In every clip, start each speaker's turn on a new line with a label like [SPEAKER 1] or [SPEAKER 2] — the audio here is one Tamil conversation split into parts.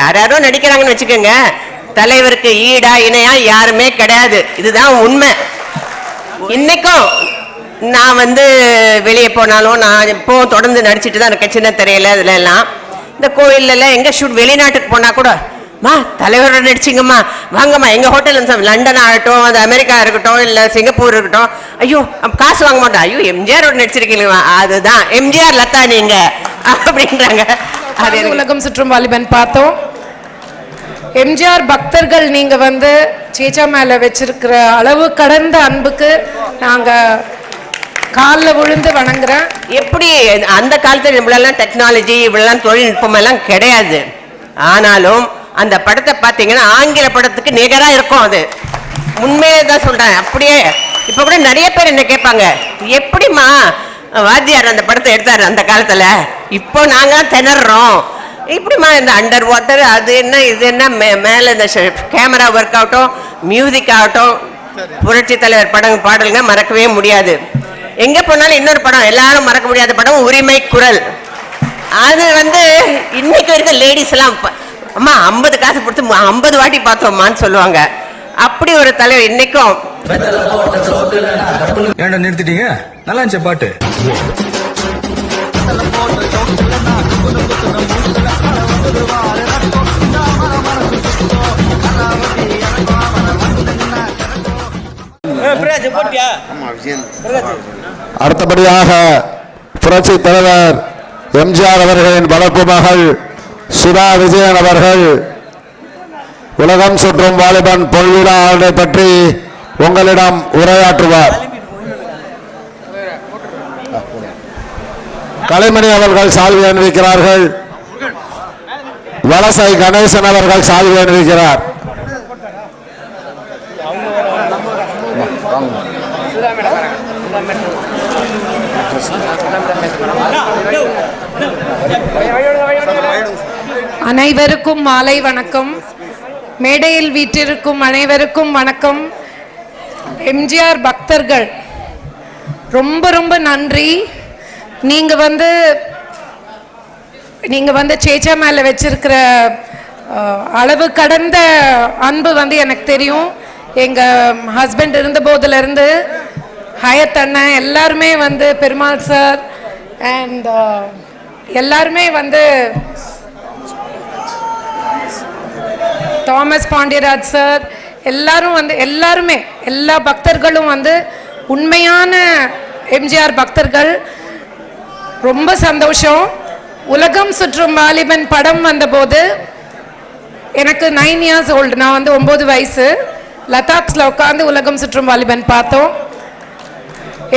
[SPEAKER 1] யாரோ நடிக்கிறாங்கன்னு வச்சுக்கோங்க. தலைவருக்கு ஈடா இணையா யாருமே கிடையாது. இதுதான் உண்மை. இன்னைக்கும் நான் வந்து வெளியே போனாலும் நான் இப்போ தொடர்ந்து நடிச்சிட்டு தான் இருக்கேன். சின்ன திரையில இதுல எல்லாம் இந்த கோயில்ல எங்கே ஷூட் வெளிநாட்டுக்கு போனால் கூட மா தலைவரோட நடிச்சிங்கம்மா. வாங்கம்மா எங்கள் ஹோட்டல் லண்டன் ஆகட்டும் அது அமெரிக்கா இருக்கட்டும் இல்லை சிங்கப்பூர் இருக்கட்டும். ஐயோ காசு வாங்க மாட்டோம். ஐயோ எம்ஜிஆரோட நடிச்சிருக்கீங்களா அதுதான் எம்ஜிஆர் லதா நீங்க அப்படின்றாங்க. அது
[SPEAKER 2] உலகம் சுற்றும் வாலிபன் பார்த்தோம். எம்ஜிஆர் பக்தர்கள் நீங்க வந்து சேச்சா மேல வச்சிருக்கிற அளவு கடந்த அன்புக்கு நாங்க காலில் விழுந்து வணங்குறேன்.
[SPEAKER 1] எப்படி அந்த காலத்தில் இவ்வளோலாம் டெக்னாலஜி இவ்வளோலாம் தொழில்நுட்பம் எல்லாம் கிடையாது. ஆனாலும் அந்த படத்தை பார்த்தீங்கன்னா ஆங்கில படத்துக்கு நிகராக இருக்கும் அது. உண்மையிலே தான் சொல்கிறேன் அப்படியே இப்போ கூட நிறைய பேர் என்ன கேட்பாங்க எப்படிம்மா வாத்தியார் அந்த படத்தை எடுத்தாரு அந்த காலத்தில்? இப்போ நாங்க திணறோம். இப்படிம்மா இந்த அண்டர் வாட்டர் அது என்ன இது என்ன மே- மேல இந்த கேமரா ஒர்க் ஆகட்டும் மியூசிக் ஆகட்டும் புரட்சி தலைவர் படம் பாடலுங்க மறக்கவே முடியாது. எங்க போனாலும் இன்னொரு படம் எல்லாரும் மறக்க முடியாத படம் உரிமை குரல். அது வந்து இன்னைக்கு வரைக்கும் லேடிஸ் எல்லாம் அம்மா ஐம்பது காசு கொடுத்து ஐம்பது வாட்டி பார்த்தோம்மான்னு சொல்லுவாங்க. அப்படி ஒரு தலைவர் இன்னைக்கும்.
[SPEAKER 3] ஏன்டா நிறுத்திட்டீங்க? நல்லா இருந்துச்சு பாட்டு.
[SPEAKER 4] அடுத்தபடியாக புரட்சி தலைவர் எம்ஜிஆர் அவர்களின் வளர்ப்பு மகள் சுதா விஜயன் அவர்கள். உலகம் சுற்றும் வாலிபன் பொன்விழா ஆண்டை பற்றி உங்களிடம் உரையாற்றுவார். கலைமணி அவர்கள் சால்வி அணிவிக்கிறார்கள். வலசை கணேசன் அவர்கள் சால்வி அணிவிக்கிறார்.
[SPEAKER 2] அனைவருக்கும் மாலை வணக்கம். மேடையில் வீட்டிற்கும் அனைவருக்கும் வணக்கம். எம்ஜிஆர் பக்தர்கள் ரொம்ப ரொம்ப நன்றி. நீங்கள் வந்து நீங்கள் வந்து சேச்சா மேலே வச்சிருக்கிற அளவு கடந்த அன்பு வந்து எனக்கு தெரியும். எங்கள் ஹஸ்பண்ட் இருந்த போதுல ஹயத் அண்ணன் எல்லாருமே வந்து பெருமாள் சார் அண்ட் எல்லாருமே வந்து தாமஸ் பாண்டியராஜ் சார் எல்லாரும் வந்து எல்லாருமே எல்லா பக்தர்களும் வந்து உண்மையான எம்ஜிஆர் பக்தர்கள். ரொம்ப சந்தோஷம். உலகம் சுற்றும் வாலிபன் படம் வந்தபோது எனக்கு நைன் இயர்ஸ் ஓல்டு நான் வந்து ஒம்பது வயசு. லதாக்ஸில் உட்காந்து உலகம் சுற்றும் வாலிபன் பார்த்தோம்.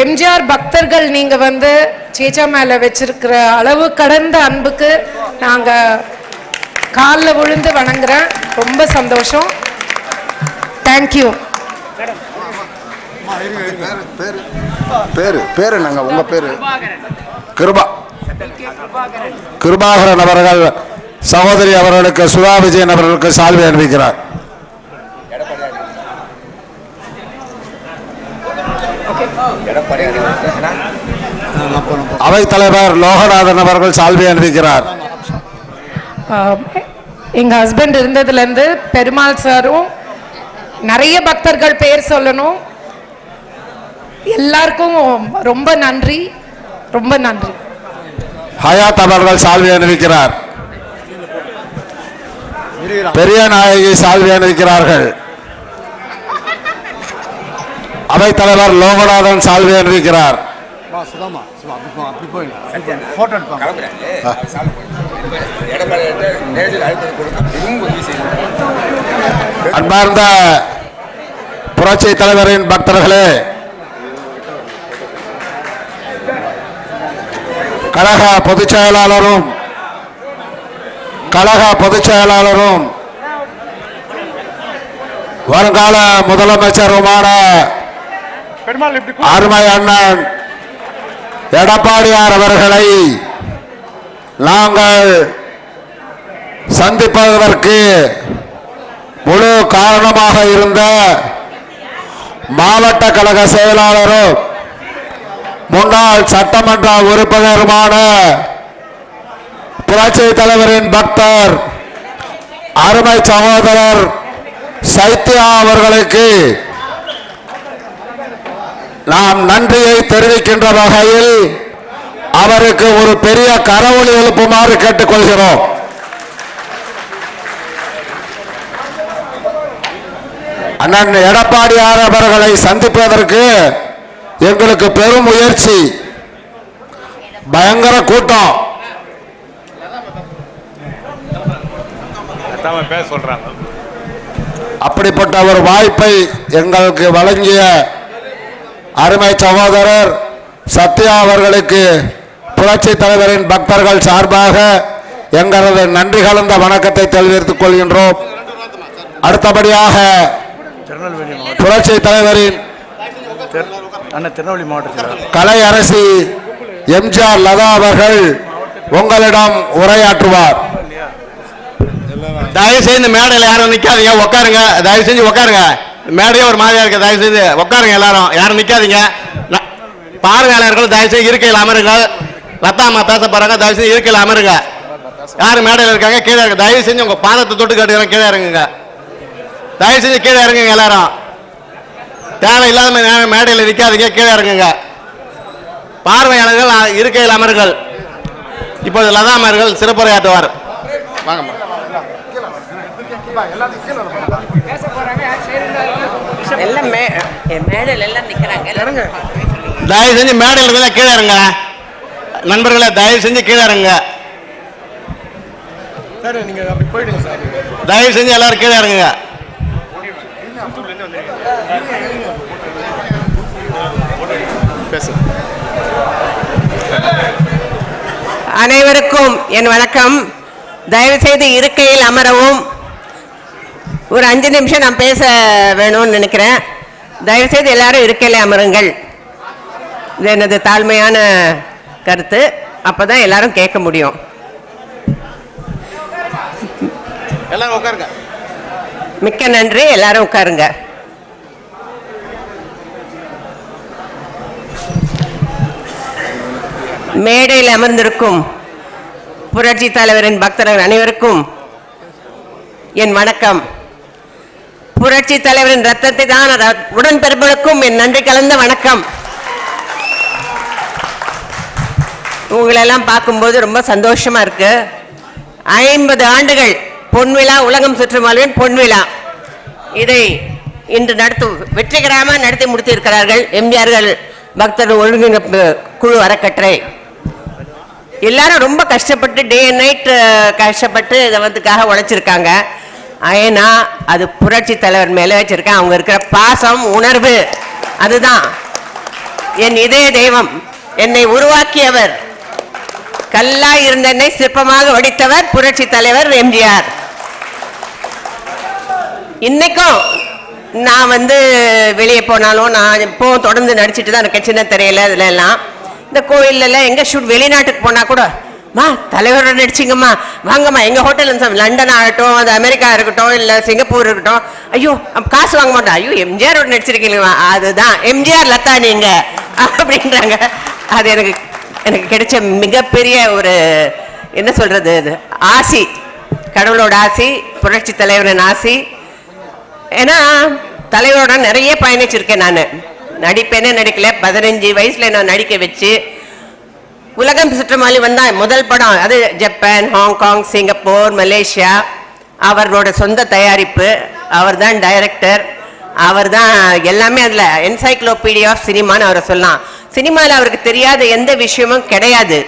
[SPEAKER 2] எம்ஜிஆர் பக்தர்கள் நீங்க வந்து சேச்சா மேல வச்சிருக்கிற அளவு கடந்த அன்புக்கு நாங்க காலில் விழுந்து வணங்குறேன். ரொம்ப சந்தோஷம். தேங்க்யூ
[SPEAKER 4] பேரு பேரு நாங்க உங்க பேரு? கிருபா. கிருபாகரன் அவர்கள் சகோதரி அவர்களுக்கு சுதா விஜயன் அவர்களுக்கு சால்வை அவைத் தலைவர் லோகநாதன் அவர்கள் சால்வை அணிவிக்கிறார்.
[SPEAKER 2] எங்கள் ஹஸ்பண்ட் இருந்ததுலேருந்து பெருமாள் சாரும் நிறைய பக்தர்கள் பேர் சொல்லணும். எல்லாருக்கும் ரொம்ப நன்றி ரொம்ப நன்றி.
[SPEAKER 4] ஹயாத் அவர்கள் சால்வை அணிவிக்கிறார். பெரிய நாயகி சால்வை அணிவிக்கிறார்கள். அவைத் தலைவர் லோகநாதன் சால்வை அணிவிக்கிறார் அன்பார்ந்த புரட்சி தலைவரின் பக்தர்களே கழக பொதுச் செயலாளரும் கழக பொதுச் செயலாளரும் வருங்கால முதலமைச்சருமான அருமை அண்ணன் எடப்பாடியார் அவர்களை நாங்கள் சந்திப்பதற்கு முழு காரணமாக இருந்த மாவட்ட கழக செயலாளரும் முன்னாள் சட்டமன்ற உறுப்பினருமான புரட்சி தலைவரின் பக்தர் அருமை சகோதரர் சைத்யா அவர்களுக்கு நாம் நன்றியை தெரிவிக்கின்ற வகையில் அவருக்கு ஒரு பெரிய கரவொலி எழுப்புமாறு கேட்டுக்கொள்கிறோம். அண்ணன் எடப்பாடியார் அவர்களை சந்திப்பதற்கு எங்களுக்கு பெரும் முயற்சி. பயங்கர கூட்டம். அப்படிப்பட்ட ஒரு வாய்ப்பை எங்களுக்கு வழங்கிய அருமை சகோதரர் சத்யா அவர்களுக்கு புரட்சி தலைவரின் பக்தர்கள் சார்பாக எங்களது நன்றி கலந்த வணக்கத்தை தெரிவித்துக் கொள்கின்றோம். அடுத்தபடியாக
[SPEAKER 5] திருநெல்வேலி
[SPEAKER 4] புரட்சி தலைவரின்
[SPEAKER 5] திருநெல்வேலி மாவட்டத்தில்.
[SPEAKER 4] கலை அரசி எம்ஜிஆர் லதா அவர்கள் உங்களிடம் உரையாற்றுவார்.
[SPEAKER 6] தயவு செய்து மேடையில் யாரும் நிக்காதீங்க உட்காருங்க தயவு செஞ்சு உட்காருங்க மேடையே ஒரு மாதிரியா இருக்க தயவு செய்து உட்காருங்க எல்லாரும். யாரும் நிக்காதீங்க. ந- பார்வையாளர்கள் தயவு செய்து இருக்கையில் அமருங்கள். லத்தாமா பேச போறாங்க தயவு செய்து இருக்கையில் அமருங்க. யார் மேடையில் இருக்காங்க கீழே இருக்க தயவு செஞ்சு உங்க பாதத்தை தொட்டு கேட்டுக்கிறேன் கீழே இறங்குங்க. தயவு செஞ்சு கீழே இறங்குங்க எல்லாரும். தேவையில்லாத இல்லாத மேடையில் நிக்காதீங்க கீழே இறங்குங்க. பார்வையாளர்கள் இருக்கையில் அமர்கள் இப்போது லதா அமர்கள் சிறப்புரையாற்றுவார். வாங்கம்மா.
[SPEAKER 1] எல்லாம் மே மேடையில் எல்லாம் நிற்கிறாங்க
[SPEAKER 6] தயவு செஞ்சு மேடையில் இருந்தா கீழே இறங்க. நண்பர்களே தயவு செஞ்சு கீழே இறங்க.
[SPEAKER 5] சார் நீங்க அப்படி போயிடுங்க சார்.
[SPEAKER 6] தயவு செஞ்சு எல்லாரும் கீழே இறங்குங்க.
[SPEAKER 1] அனைவருக்கும் என் வணக்கம். தயவுசெய்து இருக்கையில் அமரவும். ஒரு அஞ்சு நிமிஷம் நான் பேச வேணும்னு நினைக்கிறேன். தயவுசெய்து எல்லாரும் இருக்கையில் அமருங்கள். இது எனது தாழ்மையான கருத்து. அப்பதான் எல்லாரும் கேட்க முடியும்.
[SPEAKER 6] எல்லாரும் உட்காருங்க.
[SPEAKER 1] மிக்க நன்றி. எல்லாரும் உட்காருங்க. மேடையில் அமர்ந்திருக்கும் புரட்சி தலைவரின் பக்தர்கள் அனைவருக்கும் என் வணக்கம். புரட்சி தலைவரின் ரத்தத்தை தான் ர- உடன்பிறப்புகளுக்கும் என் நன்றி கலந்த வணக்கம். உங்களெல்லாம் பார்க்கும்போது ரொம்ப சந்தோஷமா இருக்கு. ஐம்பது ஆண்டுகள் பொன்விழா உலகம் சுற்றும் வாழ்வின் பொன்விழா இதை இன்று நடத்து வெற்றிகரமாக நடத்தி முடித்திருக்கிறார்கள் எம்ஜிஆர்கள் பக்தர் ஒழுங்கிணைப்பு குழு அறக்கட்டளை. எல்லாரும் ரொம்ப கஷ்டப்பட்டு டே அண்ட் நைட் கஷ்டப்பட்டு இதை வந்துக்காக உழைச்சிருக்காங்க. ஏன்னா அது புரட்சி தலைவர் மேலே வச்சிருக்கேன். அவங்க இருக்கிற பாசம் உணர்வு அதுதான். என் இதய தெய்வம் என்னை உருவாக்கியவர் கல்லாய் இருந்த என்னை சிற்பமாக வடித்தவர் புரட்சி தலைவர் எம்ஜிஆர். இன்னைக்கும் நான் வந்து வெளியே போனாலும் நான் இப்போ தொடர்ந்து நடிச்சிட்டு தான் இருக்கேன். சின்ன திரையில இதுல எல்லாம் இந்த கோயில்ல எங்கே எங்க ஷூட் வெளிநாட்டுக்கு போனா கூட மா தலைவரோட நடிச்சிங்கம்மா. வாங்கம்மா எங்கள் ஹோட்டல் லண்டன் ஆகட்டும் அது அமெரிக்கா இருக்கட்டும் இல்லை சிங்கப்பூர் இருக்கட்டும். ஐயோ காசு வாங்க மாட்டோம். ஐயோ எம்ஜிஆரோட நடிச்சிருக்கீங்களா அதுதான். எம்ஜிஆர் லதா நீங்க. அப்படின்றாங்க. அது எனக்கு எனக்கு கிடைச்ச மிகப்பெரிய ஒரு என்ன சொல்றது இது? ஆசி. கடவுளோட ஆசி புரட்சி தலைவரின் ஆசி. ஏன்னா தலைவரோட நிறைய பயணிச்சிருக்கேன் நான். நடிப்பேனே நடிக்கல. பதினஞ்சு வயசுல நான் நடிக்க வச்சு உலகம் சுற்றுமாலி வந்தால் முதல் படம் அது ஜப்பான் ஹாங்காங் சிங்கப்பூர் மலேசியா. அவரோட சொந்த தயாரிப்பு. அவர் தான் டைரக்டர் அவர் தான் எல்லாமே அதில் என்சைக்ளோபீடியா ஆஃப் சினிமான்னு அவரை சொல்லலாம். சினிமாவில் அவருக்கு தெரியாத எந்த விஷயமும் கிடையாது.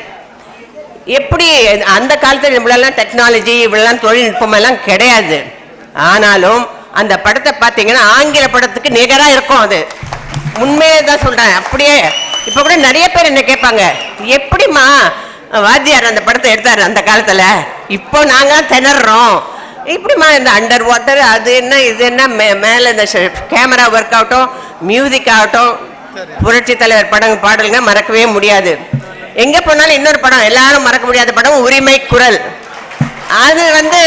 [SPEAKER 1] எப்படி அந்த காலத்தில் இவ்வளோலாம் டெக்னாலஜி இவ்வளோலாம் தொழில்நுட்பமெல்லாம் கிடையாது. ஆனாலும் அந்த படத்தை பார்த்தீங்கன்னா ஆங்கில படத்துக்கு நிகராக இருக்கும் அது. உண்மையிலே தான் சொல்கிறேன் அப்படியே இப்போ கூட நிறைய பேர் என்ன கேட்பாங்க எப்படிம்மா வாத்தியார் அந்த படத்தை எடுத்தார் அந்த காலத்தில்? இப்போ நாங்கள் திணறோம். இப்படிம்மா இந்த அண்டர் வாட்டர் அது என்ன இது என்ன மே மேலே இந்த கேமரா ஒர்க் ஆகட்டும் மியூசிக் ஆகட்டும் புரட்சி தலைவர் படம் பாடலுங்க மறக்கவே முடியாது. எங்கே போனாலும் இன்னொரு படம் எல்லாரும் மறக்க முடியாத படம் உரிமை குரல். அது வந்து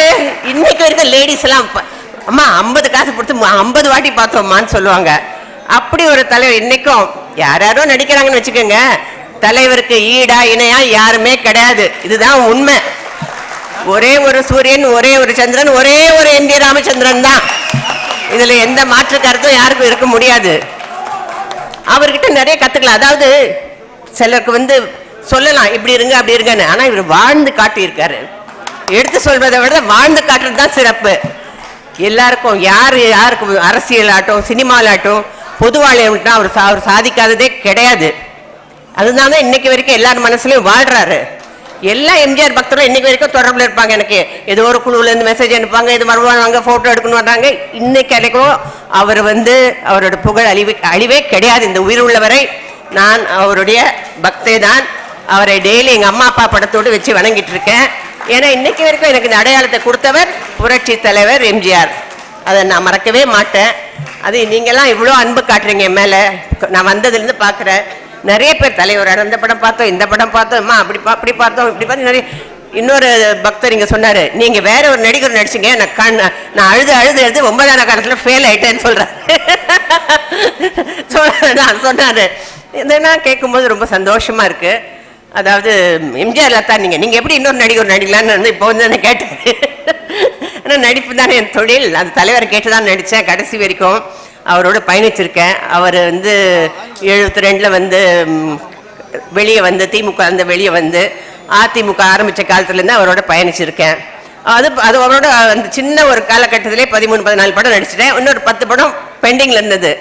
[SPEAKER 1] இன்னைக்கு வரைக்கும் லேடிஸ் எல்லாம் அம்மா ஐம்பது காசு கொடுத்து ஐம்பது வாட்டி பார்த்தோம்மான்னு சொல்லுவாங்க. அப்படி ஒரு தலைவர் இன்னைக்கும் யார் யாரோ நடிக்கிறாங்கன்னு வச்சுக்கோங்க. தலைவருக்கு ஈடா இணையா யாருமே கிடையாது. இதுதான் உண்மை. ஒரே ஒரு சூரியன் ஒரே ஒரு சந்திரன் ஒரே ஒரு என் டி ராமச்சந்திரன் தான். இதுல எந்த மாற்று கருத்தும் யாருக்கும் இருக்க முடியாது. அவர்கிட்ட நிறைய கத்துக்கலாம். அதாவது சிலருக்கு வந்து சொல்லலாம் இப்படி இருங்க அப்படி இருங்கன்னு. ஆனா இவர் வாழ்ந்து காட்டியிருக்காரு. எடுத்து சொல்வதை விட வாழ்ந்து காட்டுறது தான் சிறப்பு. எல்லாருக்கும் யார் யாருக்கு அரசியல் ஆட்டும் சினிமாலாட்டும் பொதுவாழ்வுனா அவர் அவர் சாதிக்காததே கிடையாது. அதுதான் தான் இன்னைக்கு வரைக்கும் எல்லார் மனசுலையும் வாழ்றாரு. எல்லா எம்ஜிஆர் பக்தரும் இன்னைக்கு வரைக்கும் தொடர்பில் இருப்பாங்க. எனக்கு ஏதோ ஒரு குழுவில் இருந்து மெசேஜ் அனுப்பாங்க இது வருவாங்க ஃபோட்டோ எடுக்கணும் வர்றாங்க. இன்னைக்கு வரைக்கும் அவர் வந்து அவரோட புகழ் அழிவு அழிவே கிடையாது. இந்த உயிர் உள்ளவரை நான் அவருடைய பக்தை தான். அவரை டெய்லி எங்கள் அம்மா அப்பா படத்தோடு வச்சு வணங்கிட்டு இருக்கேன். ஏன்னா இன்னைக்கு வரைக்கும் எனக்கு இந்த அடையாளத்தை கொடுத்தவர் புரட்சி தலைவர் எம்ஜிஆர். அதை நான் மறக்கவே மாட்டேன். அது நீங்கெல்லாம் இவ்வளோ அன்பு காட்டுறீங்க என் மேலே. நான் வந்ததுலேருந்து பார்க்குறேன் நிறைய பேர் தலைவர் அந்த படம் பார்த்தோம் இந்த படம் பார்த்தோம் அம்மா அப்படி பா- அப்படி பார்த்தோம் இப்படி பார்த்து நிறைய இன்னொரு பக்தர் இங்கே சொன்னார் நீங்கள் வேற ஒரு நடிகர் நடிச்சிங்க நான் கண் நான் அழுது அழுது அழுது ஒன்பதாம் காலத்தில் ஃபெயில் ஆயிட்டேன்னு சொல்கிறேன் சொன்ன- நான் சொன்னார் இதெல்லாம் கேட்கும்போது ரொம்ப சந்தோஷமாக இருக்குது அதாவது எம்ஜிஆர் லதா நீங்கள் நீங்கள் எப்படி இன்னொரு நடிகர் நடிக்கலான்னு வந்து இப்போ வந்து நான் கேட்டேன் ஆனால் நடிப்பு தானே என் தொழில். அந்த தலைவரை கேட்டு தான் நடித்தேன் கடைசி வரைக்கும் அவரோட பயணிச்சிருக்கேன். அவர் வந்து எழுபத்தி ரெண்டில் வந்து வெளியே வந்து திமுக வந்து வெளியே வந்து அதிமுக ஆரம்பித்த காலத்துலேருந்து அவரோட பயணிச்சிருக்கேன். அது அது அவரோட அந்த சின்ன ஒரு காலகட்டத்திலே பதிமூணு பதினாலு படம் நடிச்சிட்டேன். இன்னொரு பத்து படம் பெண்டிங்கில் இருந்தது.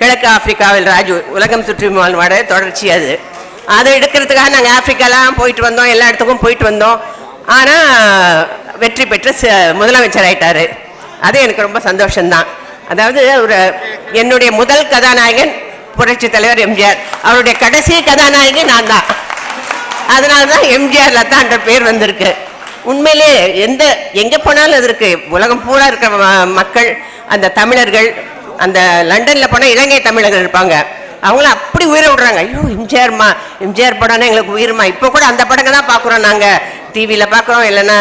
[SPEAKER 1] கிழக்கு ஆப்பிரிக்காவில் ராஜு உலகம் சுற்றி வாழ்வாட தொடர்ச்சி அது. அதை எடுக்கிறதுக்காக நாங்கள் ஆப்பிரிக்காலாம் போயிட்டு வந்தோம். எல்லா இடத்துக்கும் போயிட்டு வந்தோம். ஆனால் வெற்றி பெற்று ச- முதலமைச்சர் ஆயிட்டாரு அது எனக்கு ரொம்ப சந்தோஷம்தான். அதாவது ஒரு என்னுடைய முதல் கதாநாயகன் புரட்சி தலைவர் எம்ஜிஆர். அவருடைய கடைசி கதாநாயகி நான் தான். அதனால தான் எம்ஜிஆர் லதான்ற பேர் வந்திருக்கு. உண்மையிலே எந்த எங்கே போனாலும் அது இருக்கு உலகம் பூரா இருக்கிற ம- மக்கள் அந்த தமிழர்கள் அந்த லண்டனில் போனால் இலங்கை தமிழர்கள் இருப்பாங்க. அவங்கள அப்படி உயிரை விடுறாங்க. ஐயோ எம்ஜிஆர்மா எம்ஜிஆர் படம்னா எங்களுக்கு உயிர்மா? இப்போ கூட அந்த படங்க தான் பார்க்குறோம் நாங்கள் டிவியில் பார்க்குறோம் இல்லைன்னா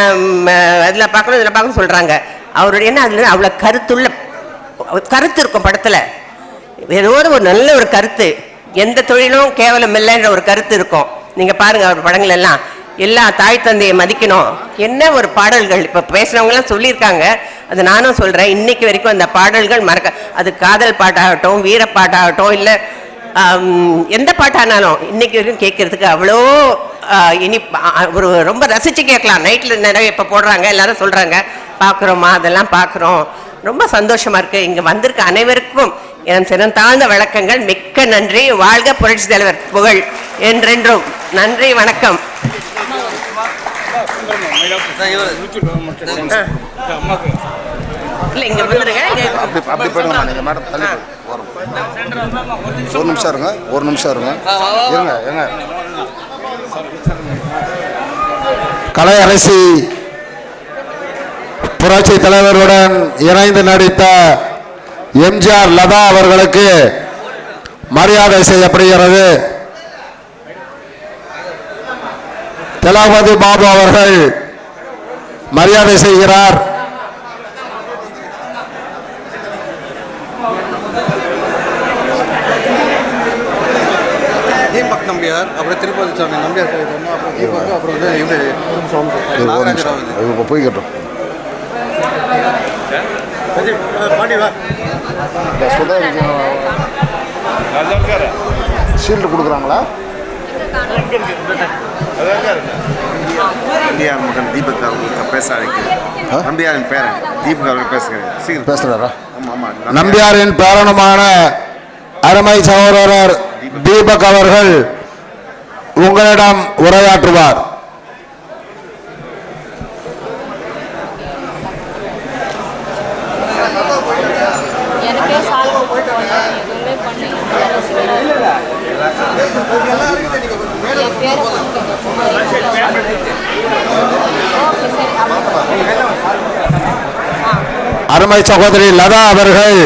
[SPEAKER 1] அதில் பார்க்குறோம் இதில் பார்க்கணும் சொல்கிறாங்க அவருடைய என்ன அதில் அவ்வளோ கருத்துள்ள கருத்து இருக்கும் படத்தில். ஏதோ ஒரு நல்ல ஒரு கருத்து. எந்த தொழிலும் கேவலம் இல்லைன்ற ஒரு கருத்து இருக்கும். நீங்கள் பாருங்க அவர் படங்கள் எல்லாம் எல்லா தாய் தந்தையை மதிக்கணும். என்ன ஒரு பாடல்கள்? இப்போ பேசுகிறவங்களாம் சொல்லியிருக்காங்க. அது நானும் சொல்கிறேன் இன்னைக்கு வரைக்கும் அந்த பாடல்கள் மறக்க அது காதல் பாட்டாகட்டும் வீரப்பாட்டாகட்டும் இல்லை எந்த பாட்டானாலும் இன்னைக்கு வரைக்கும் கேட்கறதுக்கு அவ்வளோ இனி ஒரு ரொம்ப ரசிச்சு கேட்கலாம். நைட்ல நிறைய இப்ப போடுறாங்க எல்லாரும் சொல்றாங்க. பார்க்குறோமா அதெல்லாம் பார்க்குறோம் ரொம்ப சந்தோஷமா இருக்கு. இங்க வந்திருக்க அனைவருக்கும் என் சினம் தாழ்ந்த வழக்கங்கள் மிக்க நன்றி. வாழ்க புரட்சி தலைவர். புகழ் என்றென்றும். நன்றி வணக்கம். இல்ல இங்க வந்துருங்க. இங்க-
[SPEAKER 7] அப்படி அப்படி போயிடுங்க நீங்கள் மேடம் தள்ளி போய் வரும் ஒரு நிமிஷம் இருங்க. ஒரு நிமிஷம் இருங்க. இருங்க இருங்க.
[SPEAKER 4] கலை அரசி புரட்சி தலைவருடன் இணைந்து நடித்த எம்ஜிஆர் லதா அவர்களுக்கு மரியாதை செய்யப்படுகிறது. தலாபதி பாபு அவர்கள் மரியாதை செய்கிறார்
[SPEAKER 8] தீபக் நம்பியார் அப்புறம் திருப்பதி சாமி நம்பியார் அப்புறம் தீபக் அப்புறம் வந்து இது
[SPEAKER 7] இது? ஒரு நிமிஷம். இது இப்போ போய்கிட்டோம்
[SPEAKER 8] பாண்டி வா.
[SPEAKER 7] சுதா ஷீல்டு கொடுக்குறாங்களா?
[SPEAKER 8] நம்பியார் மகன் தீபக் அவர்களுக்கு பேச அழைக்கிறேன். நம்பியாரின் பேரன். தீபக் அவர்கள் பேசுகிறேன் சீக்கிரம்
[SPEAKER 7] பேசுகிறாரா
[SPEAKER 8] ஆமாம் ஆமாம்
[SPEAKER 4] நம்பியாரின் பேரனுமான அருமை சகோதரர் தீபக் அவர்கள் உங்களிடம் உரையாற்றுவார். அருமை சகோதரி லதா அவர்கள்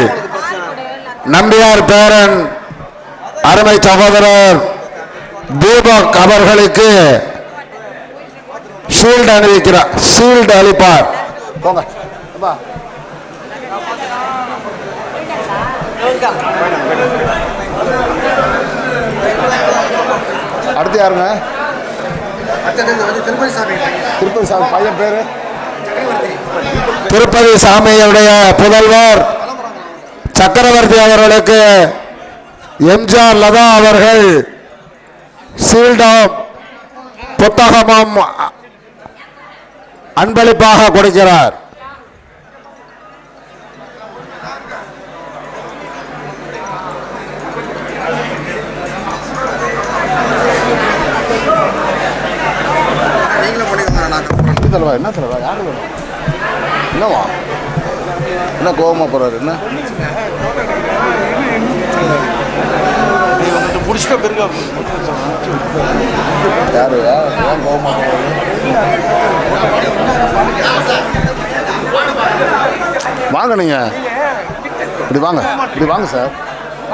[SPEAKER 4] நம்பியார் பேரன் அருமை சகோதரர் தீபக் அவர்களுக்கு ஷீல்டு அணிவிக்கிறார். ஷீல்டு அளிப்பார்.
[SPEAKER 7] போங்க. அடுத்து யாருங்க? திருப்பதி சாமி. பையன் பேரு?
[SPEAKER 4] திருப்பதி சாமியுடைய புதல்வர் சக்கரவர்த்தி அவர்களுக்கு எம்ஜிஆர் லதா அவர்கள் சீல்டம் புத்தகமும் அன்பளிப்பாக கொடுக்கிறார்.
[SPEAKER 7] தலைவா என்ன தலைவா யாரு வேணும் என்னவா? என்ன கோவமா போறாரு என்ன?
[SPEAKER 5] முடிச்சிட்ட பிறகு
[SPEAKER 7] யாரு யார் ஏன் வாங்க நீங்க. இப்படி வாங்க இப்படி வாங்க சார்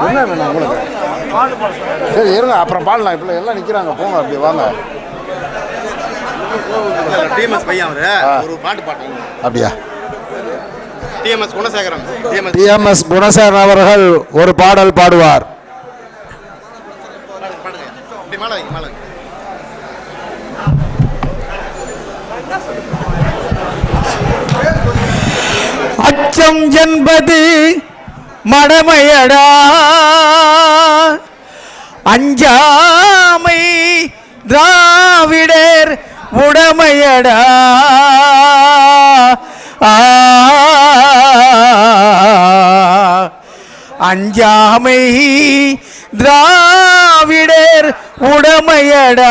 [SPEAKER 7] என்ன வேணும் உங்களுக்கு? சரி இருங்க அப்புறம் பாடலாம். இப்போ எல்லாம் நிற்கிறாங்க போங்க அப்படி வாங்க.
[SPEAKER 6] டிஎம்எஸ் பையன். ஒரு பாட்டு பாட்டாங்க
[SPEAKER 7] அப்படியா?
[SPEAKER 6] டிஎம்எஸ் குணசேகரன். டிஎம்எஸ்
[SPEAKER 4] குணசேகரன் அவர்கள் ஒரு பாடல் பாடுவார்.
[SPEAKER 6] மேலே வைங்க மேலே வைங்க
[SPEAKER 9] அச்சம் என்பது மடமையடா. அஞ்சாமை திராவிடர் உடமையடா. அஞ்சாமை திரா திராவிடர் உடமையடா.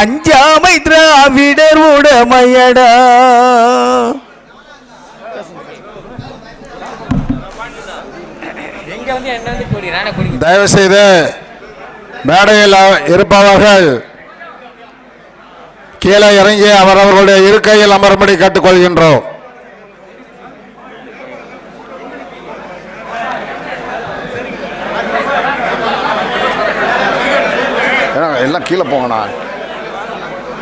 [SPEAKER 9] அஞ்சாமை திராவிடர் உடமையடா.
[SPEAKER 4] தயவு செய்து மேடையில் இருப்பவர்கள் கீழே இறங்கி அவரவர்களுடைய இருக்கையில் அமரும்படி கேட்டுக்கொள்கின்றோம்.
[SPEAKER 7] எல்லாம் கீழே போங்கண்ணா.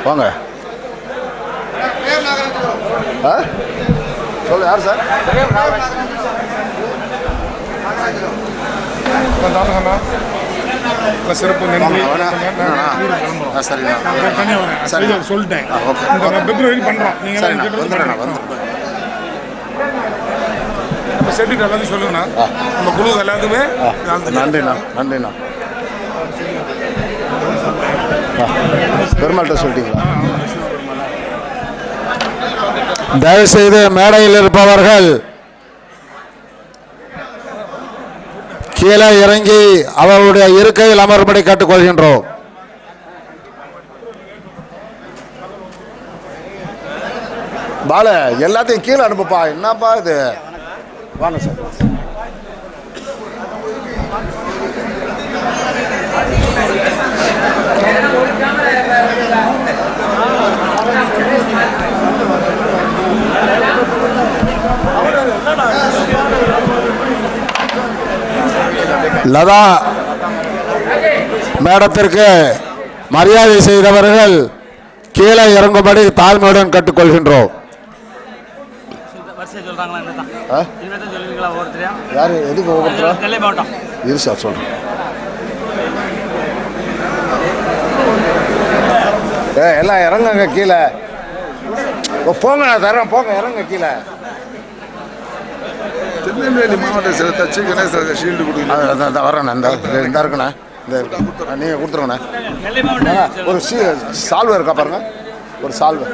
[SPEAKER 7] வாங்க. ஆ? சொல்லு யார் சார்?
[SPEAKER 5] சிறப்பு
[SPEAKER 7] சரிண்ணா
[SPEAKER 5] சொல்லிட்டேன். பிப்ரவரி பண்றோம். நீங்க
[SPEAKER 7] சரிண்ணா வந்துடுறேண்ணா வந்துடுறேன்
[SPEAKER 5] நம்ம செட்டுக்கு எல்லாத்தையும் சொல்லுங்கண்ணா. நம்ம குழு எல்லாத்துக்குமே.
[SPEAKER 7] நன்றிண்ணா நன்றிண்ணா. பெருமாள்கிட்ட சொல்லிட்டீங்களா?
[SPEAKER 4] தயவு செய்து மேடையில் இருப்பவர்கள் கீழே இறங்கி அவர்களுடைய இருக்கையில் அமரும்படி கேட்டுக்கொள்கின்றோம்.
[SPEAKER 7] பால எல்லாத்தையும் கீழே அனுப்புப்பா. என்னப்பா இது? வாங்க சார்.
[SPEAKER 4] லதா மேடத்திற்கு மரியாதை செய்தவர்கள் கீழே இறங்கும்படி தாழ்மையுடன் கேட்டுக்கொள்கின்றோம்.
[SPEAKER 7] ஆ? யாரு? எதுக்கு ஒவ்வொருத்தரா? இரு சார் சொல்றேன். எல்லாம் இறங்குங்க கீழே. போங்க நான் தரேன் போங்க இறங்க கீழே.
[SPEAKER 8] திருநெல்வேலி மாவட்ட சில தச்சு கணேச ஷீல்டு கொடுக்கணும்
[SPEAKER 7] வரேண்ணே இந்த இந்த இருக்குண்ணே. இந்த இருக்கு நீங்கள் கொடுத்துருங்கண்ணே. ஒரு சி சால்வை இருக்கா பாருங்க. ஒரு சால்வை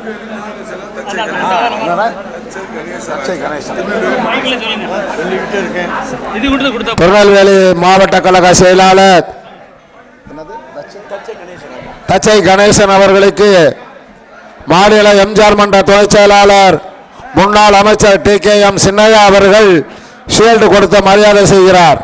[SPEAKER 7] என்னண்ணே? சரி கணேசன்.
[SPEAKER 9] மைக்கில் சொல்லுங்க. இது கொடுத்து கொடுத்த
[SPEAKER 4] திருநெல்வேலி மாவட்ட கழக செயலாளர் தச்சை கணேசன் அவர்களுக்கு மாநில எம்ஜிஆர் மன்ற துணைச் செயலாளர் முன்னாள் அமைச்சர் டி கே எம் சின்னையா அவர்கள் ஷீல்டு கொடுத்த மரியாதை செய்கிறார்.